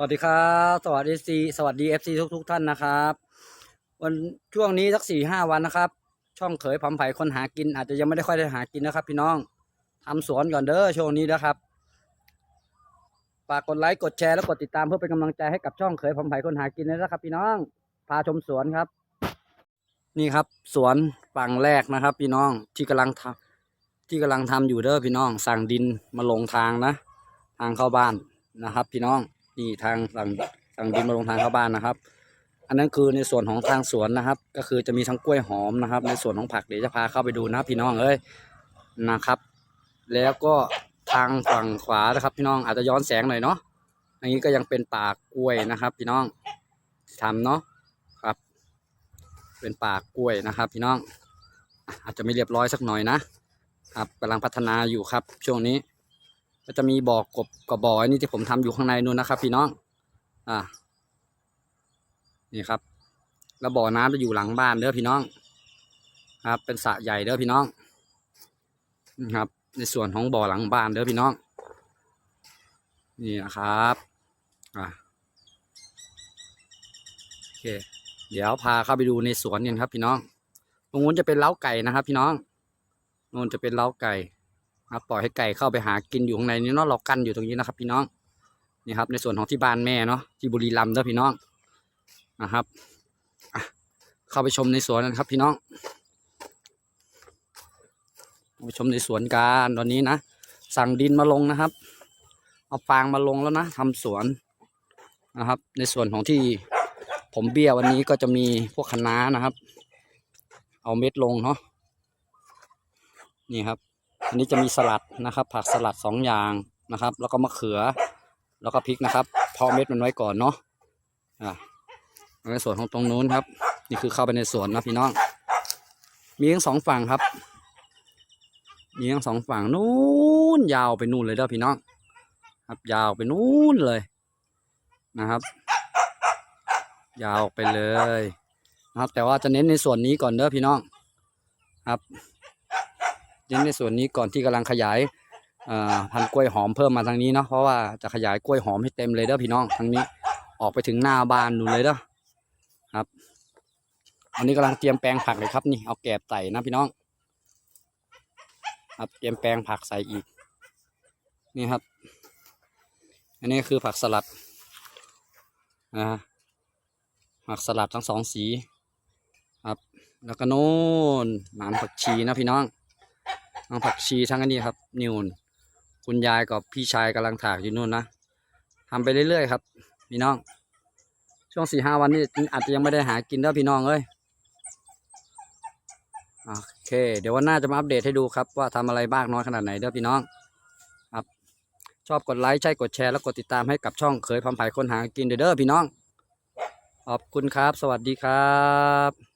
สวัสดีครับ สวัสดีซีสวัสดีเอฟซีทุกทุกท่านนะครับ วันช่วงนี้สักสี่ห้าวันนะครับ ช่องเขยผำไผ่คนหากิน อาจจะยังไม่ได้ค่อยได้หากินนะครับ พี่น้องทำสวนก่อนเด้อช่วงนี้นะครับฝากกดไลค์กดแชร์แล้วกดติดตามเพื่อเป็นกำลังใจให้กับช่องเขยผำไผ่คนหากินด้วยนะครับ พี่น้องพาชมสวนครับ นี่ครับ สวนฝั่งแรกนะครับ พี่น้องที่กำลังทำที่กำลังทำอยู่เด้อพี่น้อง สั่งดินมาลงทางนะ ทางเข้าบ้านนะครับ พี่น้อง นี่ทางสั่งสั่งดินมาลงทางเข้าบ้านนะครับ อันนั้นคือในส่วนของทางสวนนะครับ ก็คือจะมีทั้งกล้วยหอมนะครับ ในส่วนของผักเดี๋ยวจะพาเข้าไปดูนะพี่น้องเอ้ยนะครับ แล้วก็ทางฝั่งขวานะครับ พี่น้องอาจจะย้อนแสงหน่อยเนาะอันนี้ก็ยังเป็นป่ากล้วยนะครับ พี่น้องทำเนาะครับ เป็นป่ากล้วยนะครับ พี่น้องอะอาจจะไม่เรียบร้อยสักหน่อยนะครับกำลังพัฒนาอยู่ครับช่วงนี้ ก็จะมีบ่อกบกับบ่ออันนี้ที่ผมทำอยู่ข้างในนู่นนะครับ พี่น้อง อ่า นี่ครับ แล้วบ่อน้ำจะอยู่หลังบ้านเด้อพี่น้อง ครับ เป็นสระใหญ่เด้อพี่น้องนี่ครับ ในส่วนของบ่อหลังบ้านเด้อพี่น้อง นี่นะครับ อ่าโอเค เดี๋ยวพาเข้าไปดูในสวนกันครับ พี่น้อง ตรงนู้นจะเป็นเล้าไก่นะครับ พี่น้องนู้นจะเป็นเล้าไก่ ครับปล่อยให้ไก่เข้าไปหากินอยู่ข้างในนี้เนาะเรากั้นอยู่ตรงนี้นะครับ พี่น้องนี่ครับ ในส่วนของที่บ้านแม่เนาะที่บุรีรัมย์เด้อพี่น้องนะครับเข้าไปชมในสวนกันครับ พี่น้องไปชมในสวนกันตอนนี้นะสั่งดินมาลงนะครับ เอาฟางมาลงแล้วนะทำสวนนะครับ ในส่วนของที่ผมเบี้ยวันนี้ก็จะมีพวกคะน้านะครับ เอาเม็ดลงเนาะนี่ครับ อันนี้จะมีสลัดนะครับ ผักสลัดสองอย่างนะครับ แล้วก็มะเขือ แล้วก็พริกนะครับเพาะเม็ดมันไว้ก่อนเนาะอ่าในส่วนของตรงนู้นครับ นี่คือเข้าไปในสวนนะพี่น้อง มีทั้งสองฝั่งครับ มีทั้งสองฝั่งนู้นยาวไปนู่นเลยเด้อพี่น้อง ครับยาวไปนู่นเลยนะครับ ยาวไปเลยนะครับ แต่ว่าจะเน้นในส่วนนี้ก่อนเด้อพี่น้อง ครับ เน้นในส่วนนี้ก่อนที่กำลังขยายพันกล้วยหอมเพิ่มมาทางนี้เนาะเพราะว่าจะขยายกล้วยหอมให้เต็มเลยเด้อพี่น้องทางนี้ออกไปถึงหน้าบ้านนู่นเลยเด้อครับอันนี้กำลังเตรียมแปลงผักเลยครับนี่เอาแกบใส่นะพี่น้อง ครับเตรียมแปลงผักใส่อีก นี่ครับ อันนี้คือผักสลัดนะฮะผักสลัดทั้งสองสี ครับ แล้วก็โน่นหนามผักชีนะพี่น้อง น้งผักชีทั้งอันนี้ครับนิวนคุณยายกับพี่ชายกำลังถากอยู่นู่นนะทำไปเรื่อยๆครับพี่น้อง ช่วงสี่ห้าวันนี้อาจจะยังไม่ได้หากินแล้วพี่น้องเอ้ยโอเค เดี๋ยววันหน้าจะมาอัปเดตให้ดูครับ ว่าทำอะไรบ้างน้อยขนาดไหนเด้อพี่น้องครับ ชอบกดไลค์ใช่กดแชร์แล้วกดติดตามให้กับช่องเคยพัมไผ่คนหากินเด้อพี่น้องขอบคุณครับ สวัสดีครับ